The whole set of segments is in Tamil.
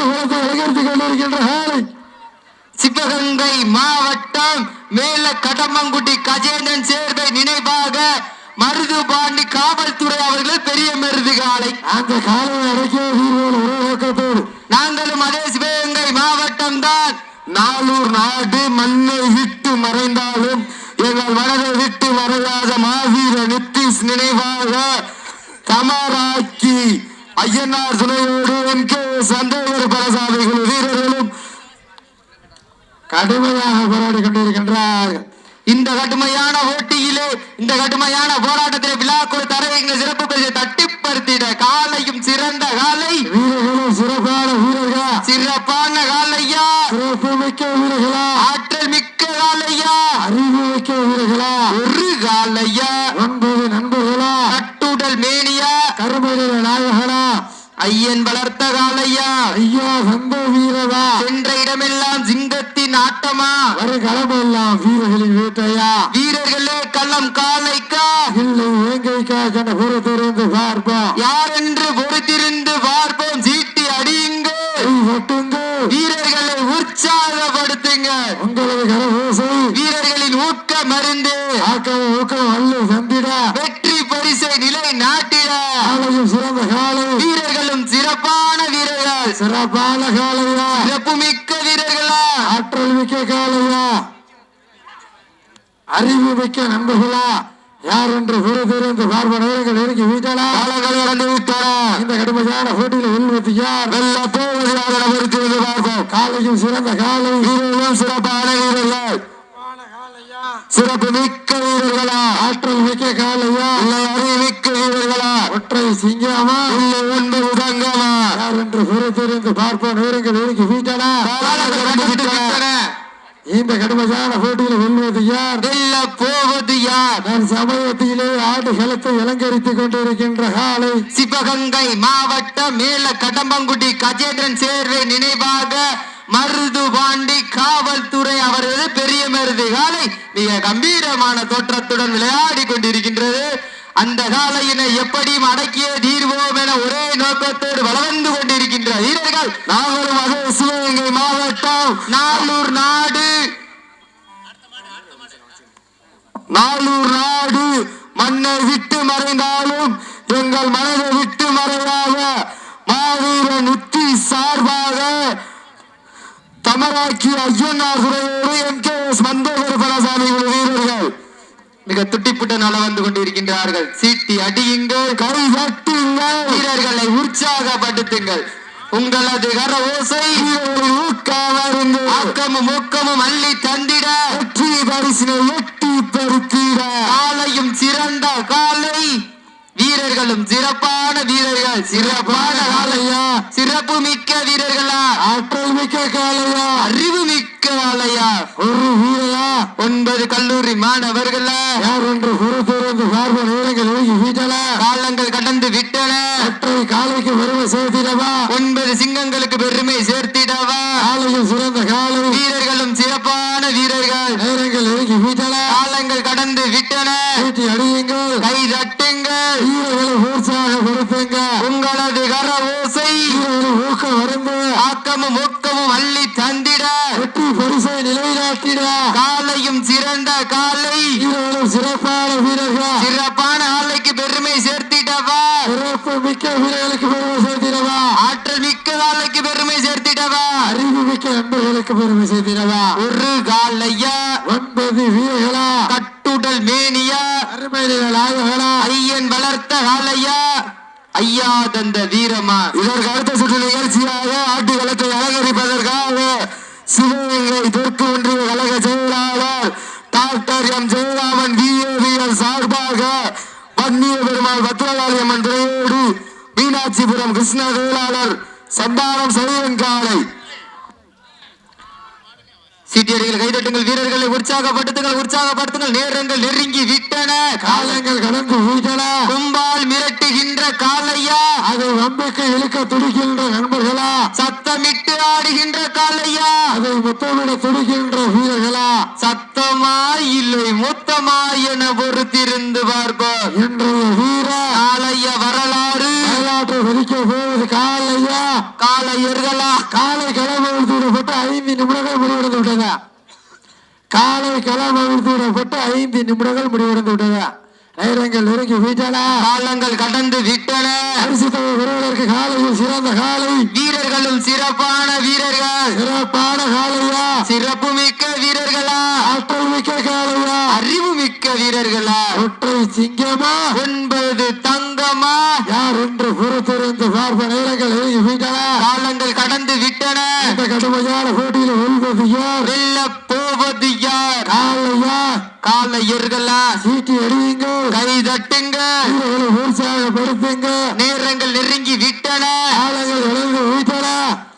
கொண்டிருக்கின்ற சிவகங்கை மாவட்டம் மேல கடமங்குடி கஜேந்திரன் சேர்வை நினைவாக மருதுபாண்டி காவல்துறை அவர்கள் பெரிய மருது காலை. அந்த நோக்கத்தோடு. நாங்களும் அதே சிவகங்கை மாவட்டம் தான். நாளூர் நாடு மண்ணை விட்டு மறைந்தாலும் எங்கள் மனதை விட்டு மறையாத மாவீர நித்திஷ் நினைவாக தமராக்கி ஐயனார் துணையோடு என் கே. சந்தேகர் பலசாமி குழு வீரர்களும் கடுமையாக போராடி கொண்டிருக்கின்றார்கள். இந்த கடுமையான போட்டியிலே இந்த கடுமையான போராட்டத்திலே விழாக்குழு தரவைங்க சிறப்பு பரிசை தட்டிப்படுத்திட காலையும் சிறந்த காலை. வீரர்களும் சிறப்பான வீரர்களா? சிறப்பான காலையா? சிறப்பு மிக்க வீரர்களா? ஆற்றல் மிக்க காலையா அறிவு மிக்க வீரர்களா ஒரு காலையா ஒன்பது நண்பர்களா கட்டுடல் மேனியா கருமநில நாயகனா ஐயன் வளர்த்த காலையா ஐயா சந்த வீரதா சென்ற இடமெல்லாம் சிங்கத்தின் ஆட்டமா? வருகளமெல்லாம் வீரர்களின் வேட்டையா? வீரர்களே களம் காலைக்கா? இல்லை வேங்கைக்கா கண்ட புறத்திலிருந்து பார்ப்போம். யார் என்று பொறுத்திருந்து பார்ப்போம்? சீட்டி அடியுங்க வீரர்களை உற்சாகப்படுத்துங்க. உங்களது கரகோசை. வீரர்களின் ஊக்க மருந்து. ஆக்கம் ஊக்கம் அல்லு சந்திட வெற்றி பரிசை நிலை நாட்டிட. காலையும் சிறந்த காலை. வீரர்கள் சிறப்பான காலையா சிறப்பு மிக்க வீரர்களா? ஆற்றல் மிக்க காலையா அறிவு மிக்க நண்பர்களா? யார் என்று புறத்திலிருந்து பார்ப்ப நேரங்கள் நெருங்கி வீட்டலா காலங்கள் கடந்து விட்டன இந்த கடுமையான போட்டியில் வெல்வது யார்? வெல்ல போவது யார் பொறுத்திருந்து பார்ப்போம். காலையும் சிறந்த காலை. வீரர்களும் சிறப்பான வீரர்கள். சிறப்பு மிக்க வீரர்களா? ஆற்றல் மிக்க காலையா இல்லை அறிவு மிக்க வீரர்களா? ஒற்றை சிங்கமா? இல்லை ஒன்பது தங்கமா யார் என்று புறத்திலிருந்து பார்ப்போம். நேரங்கள் கடந்து விட்டன. இந்த கடுமையான போட்டியில் வெல்வது யார்? வெல்ல போவது யார்? நான் சமயத்திலே ஆடு களத்தை அலங்கரித்துக் கொண்டிருக்கின்ற காலை சிவகங்கை மாவட்டம் மேல கடம்பங்குடி கஜேந்திரன் சேர்வை நினைவாக மருது பாண்டி காவல்துறை அவரது பெரிய மருது காலை மிக கம்பீரமான தோற்றத்துடன் விளையாடி கொண்டிருக்கின்றது. அந்த காலையினை எப்படியும் அடக்கிய தீர்வோம் என ஒரே நோக்கத்தோடு வளர்ந்து கொண்டிருக்கின்ற வீரர்கள் நாங்களும் அதே சிவகங்கை மாவட்டம் நாலூர் நாடு. நாலூர் நாடு. மண்ணை விட்டு மறைந்தாலும் எங்கள் மனதை விட்டு மறைவாக மாவீரன் உத்தி சார்பாக தமராக்கி ஐயனார் துறையோடு எம். கே. எஸ். மந்தோகர் பலசாமி வீரர்கள். மிக துட்டிப்புட்ட நல வந்து கொண்டிருக்கின்றார்கள். சீட்டி அடியுங்கள் கை கட்டுங்கள் வீரர்களை உற்சாகப்படுத்துங்கள். உங்களது கர ஓசை ஆக்கமும் ஊக்கமும் அள்ளி தந்திட. வெற்றி பரிசினை எட்டி பெருக்கிட காலையும் சிறந்த காலை. வீரர்களும் சிறப்பான வீரர்கள். சிறப்பான காலை காலையா சிறப்பு மிக்க வீரர்களா? ஆற்றல் மிக்க காலையா அறிவு மிக்க காலையா ஒரு வீரையா ஒன்பது கல்லூரி மாணவர்களா? யார் பொறுத்திருந்து பார்ப்ப நேரங்கள் வீட்டல? காலங்கள் கடந்து விட்டன காலைக்கு பெருமை சேர்த்திடவா ஒன்பது சிங்கங்களுக்கு பெருமை சேர்த்திடவா காலையில் சிறந்த காலை வீரர்களும் சிறப்பான வீரர்கள் நேரங்கள் ஒழுங்கி வீட்டல காலங்கள் கடந்து விட்டன வீட்டி அடியுங்கள் கை வீரர்களை உற்சாகப்படுத்துங்க உங்களது கர ஓசை ஊக்கம் வருந்து. ஆக்கமும் ஊக்கமும் அள்ளி தந்திட. வெற்றி பரிசை நிலைநாட்டிட. காலையும் சிறந்த காலை. வீரர்களும் சிறப்பான வீரர்கள். சிறப்பான ஆலைக்கு பெருமை சேர்த்திடவா. சிறப்பு மிக்க வீரர்களுக்கு பெருமை சேர்த்திடவா ஆற்றல் மிக்க காலைக்கு பெருமை சேர்த்திடவா அறிவு மிக்க நண்பர்களுக்கு பெருமை சேர்த்திடவா ஒரு காலையா ஒன்பது வீரர்களா? கட்டுடல் மேனியா அருமையில நாயகனா ஐயன் வளர்த்த காலையா ஐயா தந்த வீரமா இதற்கு அடுத்த சுற்று நிகழ்ச்சியாக ஆட்டு களத்தை அலங்கரிப்பதற்காக சிவகங்கை தெற்கு ஒன்றிய கழக செயலாளர் டாக்டர் எம். ஜெயராமன் விஏவிஎல் சார்பாக பன்னிய பெருமாள் அம்மன் துறையோடு மீனாட்சிபுரம் கிருஷ்ண வேளாளர் சந்தானம் சைவன் காலை சீட்டியடிகள் கைதட்டுங்கள் வீரர்களை உற்சாகப்படுத்துங்கள் உற்சாகப்படுத்துங்கள். நேரங்கள் நெருங்கி விட்டன. காலங்கள் கடந்து வீட்டன கும்பால் மிரட்டுகின்ற காலையா? அதை நம்பிக்கை இழுக்க துடிக்கின்ற நண்பர்களா? சத்தமிட்டு ஆடுகின்ற காலையா? அதை முத்தமிட துடிக்கின்ற வீரர்களா? சத்தமா இல்லை மொத்தமா என பொறுத்திருந்து பார்ப்போம். இன்றைய வீர காலைய வரலாறு வரலாறு மாற்ற ஒதுக்க போவது காலையா? காலை எர்களா காலை களம் விடப்பட்டு ஐந்து நிமிடங்கள் முடிவடைந்து விட்டதா? காலை களம் விடப்பட்டு ஐந்து நிமிடங்கள் முடிவடைந்து விட்டதா? நேரங்கள் நெருங்கி வீட்டனா. காலங்கள் கடந்து விட்டன. பரிசு தொகை பெறுவதற்கு காலையில் சிறந்த காலை. வீரர்களும் சிறப்பான வீரர்கள். சிறப்பான காலையா? சிறப்பு மிக்க வீரர்களா? ஆற்றல் மிக்க காலையா அறிவு மிக்க வீரர்களா? ஒற்றை சிங்கமா? ஒன்பது தங்கமா? யார் என்று பொறுத்திருந்து பார்ப்ப நேரங்கள் நெருங்கி வீட்டனா காலங்கள் கடந்து விட்டன. இந்த கடுமையான போட்டியில் வெல்வது யார்? வெல்ல போவது யார்? காலையா? காலையர்களா? சீட்டி அடியுங்கள் கை தட்டுங்க உற்சாகப்படுத்துங்க. நேரங்கள் நெருங்கி விட்டன. காலங்கள் விளைந்து வீட்டன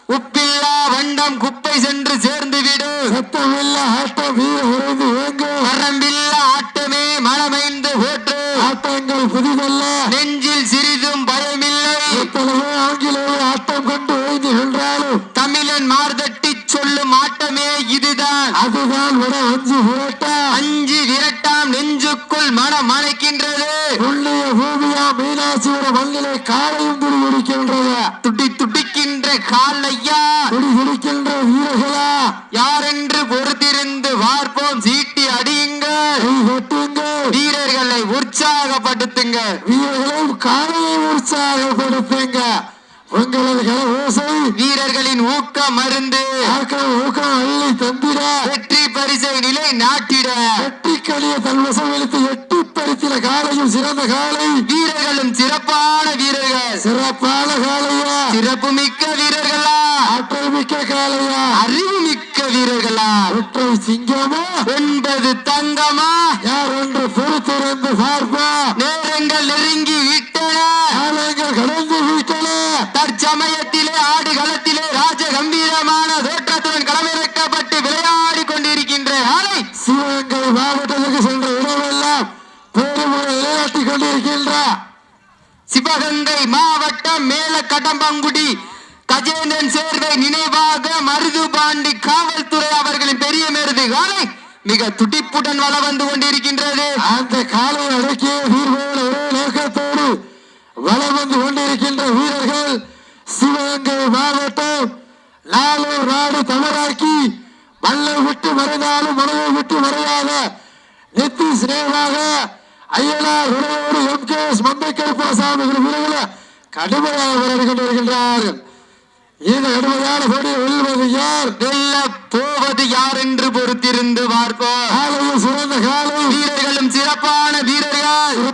உப்பில்லா வண்டம் குப்பை சென்று சேர்ந்து விடு. சத்தமில்ல ஆட்டம் உறைந்து வேங்கு வரம்பில்லா ஆட்டமே மனமைந்து போற்று ஆட்டங்கள் புதிதல்ல. நெஞ்சில் சிறிதும் பயமில்லை. எத்தனையோ ஆங்கிலேய ஆட்டம் கண்டு ஓய்ந்து வென்றாலும் தமிழன் மார்தட்டி சொல்லும் ஆட்டமே இதுதான். அதுதான் விட அஞ்சு புரட்டா அஞ்சு விரட்டாம் நெஞ்சுக்குள் மனம் மணக்கின்றது புண்ணிய பூமியா மீனாட்சியோட மண்ணிலே காலையும் துடி குடிக்கின்றது துடி காலையா வீரர்களா? யாரென்று பொறுத்திருந்து பார்ப்போம் சீட்டி அடியுங்கள். வீரர்களை உற்சாகப்படுத்துங்க. வீரர்களும் காலையை உற்சாகப்படுத்துங்க. உங்களது ஓசை. வீரர்களின் ஊக்க மருந்து ஊக்கம் அள்ளி தந்திட. வெற்றி பரிசை நிலை நாட்டிட. எட்டி களிய தன்வசம் இழுத்து எட்டி பறித்தில காலையும் சிறந்த காலை வீரர்களும் சிறப்பான வீரர்கள். சிறப்பான காலையா. சிறப்பு மிக்க வீரர்களா. ஆற்றல் மிக்க காலையா. அறிவு மிக்க வீரர்களா. ஒற்றை சிங்கமா? ஒன்பது தங்கமா. யார் என்று பொறுத்திருந்து பார்ப்பா நேரங்கள் நெருங்கி விட்டன காலங்கள் கடந்து விட்டன தற்சமயத்திலே ஆடு களத்திலே ராஜ கம்பீரமான தோற்றத்துடன் களமிறக்கப்பட்டு விளையாடி கொண்டிருக்கின்ற ஆலை சிவகங்கை மாவட்டத்துக்கு சென்ற இடமெல்லாம் பெருமுறை விளையாட்டி கொண்டிருக்கின்ற சிவகங்கை மாவட்டம் மேல கடம்பங்குடி. கஜேந்திரன் சேர்வை நினைவாக மருதுபாண்டி காவல்துறை அவர்களின் பெரிய மேருது காலை மிக துடிப்புடன் வள வந்து கொண்டிருக்கின்றது. அந்த காலை அடக்கிய வீரர்கள் ஒரே நோக்கத்தோடு வலம் வந்து கொண்டிருக்கின்ற வீரர்கள் சிவகங்கை மாவட்டம் நாளூர் நாடு தமிழாக்கி மண்ணை விட்டு மறைந்தாலும் மனதை விட்டு மறையாத நெத்தி சிநேகமாக ஐயனார் உணவோடு எம் கே எஸ் மந்தை கருப்பாசாமி வீரர்களை கடுமையாக விளையாடி கொண்டிருக்கின்றார்கள் இந்த கடுமையான போட்டியை வெல்வது யார்? வெல்ல போவது யார் என்று பொறுத்திருந்து பார்ப்போம் சிறந்த காலை. வீரர்களும் சிறப்பான வீரர்கள்.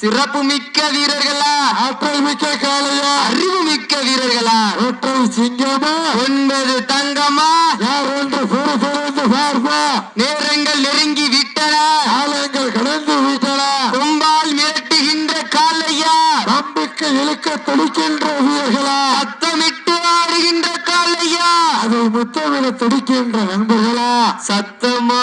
சிறப்பு மிக்க வீரர்களா? ஆற்றல் மிக்க காலையா அறிவு மிக்க வீரர்களா? ஒற்றை சிங்கமா? ஒன்பது தங்கமா? யார் என்று பொறுத்திருந்து பார்ப்பா நேரங்கள் நெருங்கி விட்டன காலங்கள் கடந்து விட்டன கொம்பால் மிரட்டுகின்ற காலையா துடிக்கின்ற வீரர்களா சத்தமிட்டு ஆடுகின்ற காலையா அதை முத்தமிட துடிக்கின்ற நண்பர்களா? சத்தமா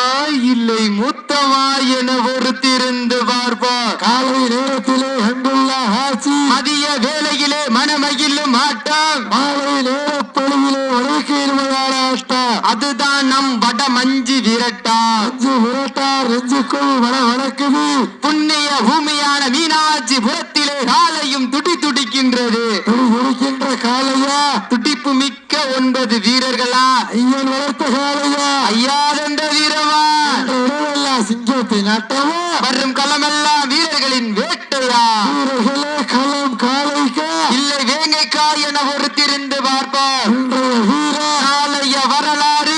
இல்லை முத்தமா என பொறுத்திருந்து பார்ப்போம் காலை நேரத்திலே அங்குள்ள ஆட்சி மதிய வேளையிலே மனமகிழும் ஆட்டம் மாலை வடக்கு இருபதான ஆட்டம் அதுதான் நம் வட மஞ்சு விரட்டா அஞ்சு வட வடக்குது. புண்ணிய பூமியான மீனாட்சி புறத்திலே காலையும் துடி துடிக்கின்ற காலையா துடிப்பு மிக்க ஒன்பது வீரர்களா? ஐயன் வளர்த்த காலையா ஐயாதென்ற வீரமா? என்ற சிங்கத்தின் ஆட்டமா வரும் களமெல்லாம் வீரர்களின் வேட்டையா? வீரர்களே களம் காலைக்கா இல்லை வேங்கைக்கா என பொறுத்திருந்து பார்ப்போம். வரலாறு.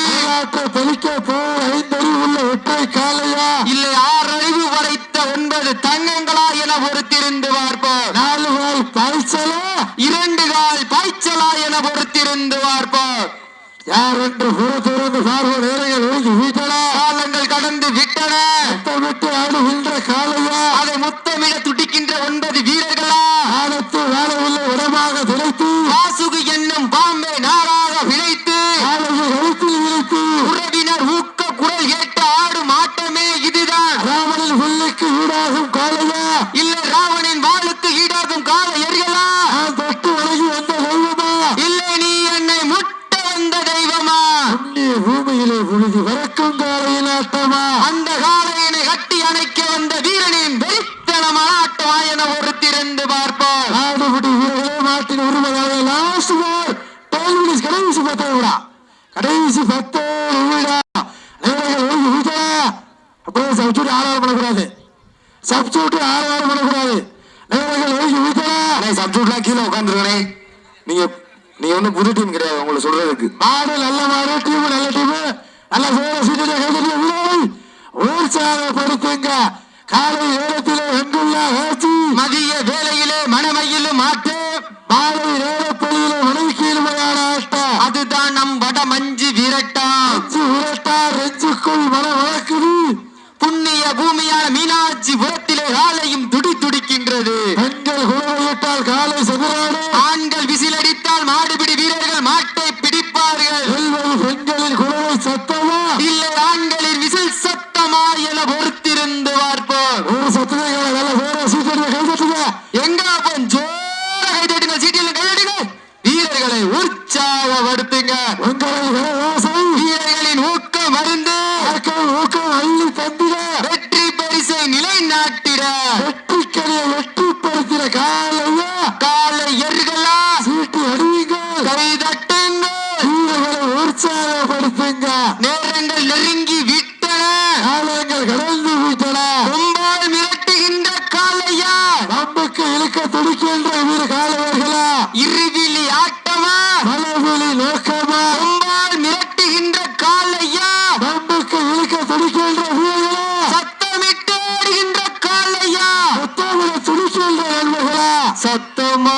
தெளிக்க போய் ஐந்தறி உள்ள ஒற்றை காலையா இல்லை ஆறறிவு படைத்த ஒன்பது தங்கங்களா என பொறுத்திருந்து பார்ப்போம் நாலு வாய் பாய்ச்சலா இரண்டு கால் பாய்ச்சலா என பொறுத்திருந்து பார்ப்போம் யார் என்று புறத்திருந்து பார்வை நேரங்கள் ஒழுங்கி வீட்டன காலங்கள் கடந்து விட்டன விட்டு ஆடுகின்ற காலையா? அதை முத்தமிட துடிக்கின்ற ஒன்பது வீரர்களா காலத்து வாழவில்லை இடமாக திளைத்து வாசுகு என்னும் பாம்பை நாராக விளைத்து காலையை கழுத்தில் விளைத்து உறவினர் ஊக்க குரல் கேட்டு ஆடும் ஆட்டமே இதுதான் ராமனின் புல்லுக்கு ஈடாகும் காலையா இல்லை ராவணின் வாளுக்கு ஈடாகும் கால எரிகளா நான் தொட்டு வணங்கி வந்த தெய்வமா இல்லை நீ என்னை முட்ட வந்த தெய்வமா புண்ணிய பூமியிலே புழுதி வரக்கும் காலையின் ஆட்டமா அந்த காளையனை கட்டி அணைக்க வந்த வீரனின் வெறித்தனமான ஆட்டமா என ஒருத்திருந்து பார்ப்போம் நிமிடா கடைசி பத்து நிமிடம் நேரங்கள் ஓய்வு வீட்டா அப்படியே சப்ஸ்டியூட் ஆறாறு பண்ணக்கூடாது. சப்ஸ்டியூட் ஆறாறு பண்ணக்கூடாது நேரங்கள் ஓய்வு வீட்டா சப்ஜூட்லாம் கீழே உட்காந்துருக்கனே நீங்க நீங்க ஒன்றும் புது டீம் கிடையாது உங்களை சொல்றதுக்கு. மாடு நல்ல மாடு டீம் நல்ல டீம் நல்ல சேர சீட்டில் கைதட்டிய வீரரை உற்சாகப்படுத்துங்க காலை நேரத்திலே வெங்குள்ள ஏற்றி மதிய வேளையிலே மனமையிலும் ஆட்டு மாலை நேரப்பொழியிலே மனைக்கீழ்மையான ஆட்டம் அதுதான் நம் வட மஞ்சு விரட்டா அஞ்சு உரட்டா ரெஞ்சுக்குள் மனம் வளர்க்குது புண்ணிய பூமியான மீனாட்சி புறத்திலே ஆலையும் துடி துடிக்கின்றது பெண்கள் குழவையிட்டால் காலை செதுராடு ஆண்கள் விசிலடித்தால் மாடுபிடி மாட்டை பிடிப்பார்கள் செல்வது பெண்களின் குழவை சத்தமா இல்லை ஆண்களின் விசில் சத்தமா என பொறுத்திருந்து பார்ப்போம் ஒரு சத்தத்தை நல்ல சேர சீட்டில் கைதட்டுங்க எங்க அப்போ ஜோர கைதட்டுங்க சீட்டில் கைதட்டுங்க வீரர்களை உற்சாகப்படுத்துங்க உங்களை விவசாய வீரர்களின் ஊக்கம் மருந்து ஆக்கள் ஊக்கம் அள்ளி தந்திட வெற்றி பரிசை நிலைநாட்டிட வெற்றிக்கரையை வெற்றிப்படுத்தின காலையா காலை எருகளா சீட்டு அடியுங்க கைதட்டுங்க வீரர்களை உற்சாகப்படுத்துங்க நேரங்கள் நெருங்கி விட்டன காலங்கள் கடந்து விட்டன கொம்பால் மிரட்டுகின்ற காலையா நம்புக்கு இழுக்க துடிக்கின்ற வீர காலவர்களா இருவிழி ஆட்டமா மலவெளி நோக்கமா கொம்பால் மிரட்டுகின்ற காலையா நம்புக்கு இழுக்க துடிக்கின்ற வீரர்களா சத்தமிட்டு ஆடுகின்ற காலையா முத்தமிட துடிக்கின்ற நண்பர்களா சத்தமா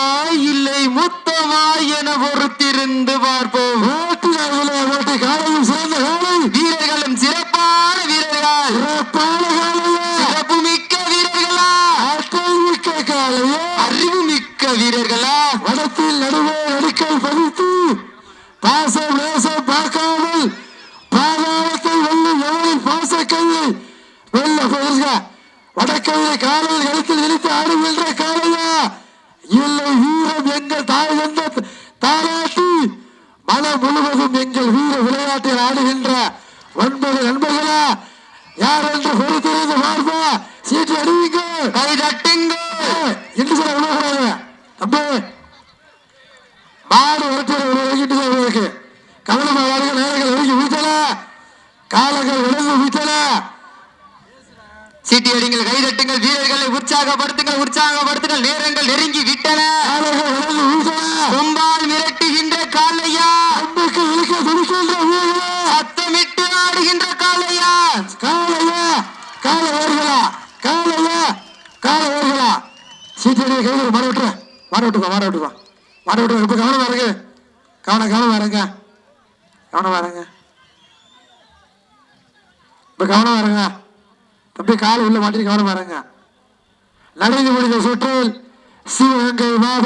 இல்லை முத்தமா என பொறுத்திருந்து பார்ப்போம் ஓட்டுநர்களே ஓட்டி காலையும் சிறந்த காலை வீரர்களும் சிறப்பான வீரர்கள் சிறப்பான காலையா சிறப்பு மிக்க வீரர்களா ஆற்றல் மிக்க காலையா அறிவு மிக்க வீரர்களா வடத்தில் நடுவே நடுக்கல் பதித்து பாசம் நேசம் பார்க்காமல் பாதாளத்தை வெல்லும் எவனின் பாசக்கையை வெல்ல போயிருக்க வடக்கையில காலையில் கழுத்தில் இழுத்து ஆடுகின்ற காலையா இல்லை வீரம் எங்கள் தாய் என்ற தாராட்டி மனம் முழுவதும் எங்கள் வீர விளையாட்டில் ஆடுகின்ற ஒன்பது நண்பர்களா யார் என்று பொறுத்திருந்து பார்ப்பா சீட்டு அடிவீங்க கை தட்டுங்க. என்று சொல்ல விடக்கூடாது தம்பி மாடு ஒருத்தர் ஒழுங்கிட்டு தான் இருக்கு கவனமா வாருங்க நேரங்கள் ஒழுங்கி வீட்டல காலங்கள் விழுந்து வீட்டல சீட்டி அடிங்கள் கை தட்டுங்கள் வீரர்களை உற்சாகப்படுத்துங்கள் உற்சாகப்படுத்துங்கள். நேரங்கள் நெருங்கி விட்டன. கொம்பால் மிரட்டுகின்ற காலையா சத்தமிட்டு ஆடுகின்ற காலையா காலையா கால ஓர்களா காலையா கால ஓர்களா சீட்டடி கையில் மாட விட்டுரு மாட விட்டுக்கோ மாட விட்டுக்கோ. மாட விட்டுருவா இப்போ கவனம் வரங்க கவனம் கவனம் வரங்க கவனம் வரங்க இப்போ கவனம் வரங்க தம்பி கால் உள்ள மாட்டி கவனம் வரங்க நடந்து முடிந்த சுற்றில் சிவகங்கை மாவட்ட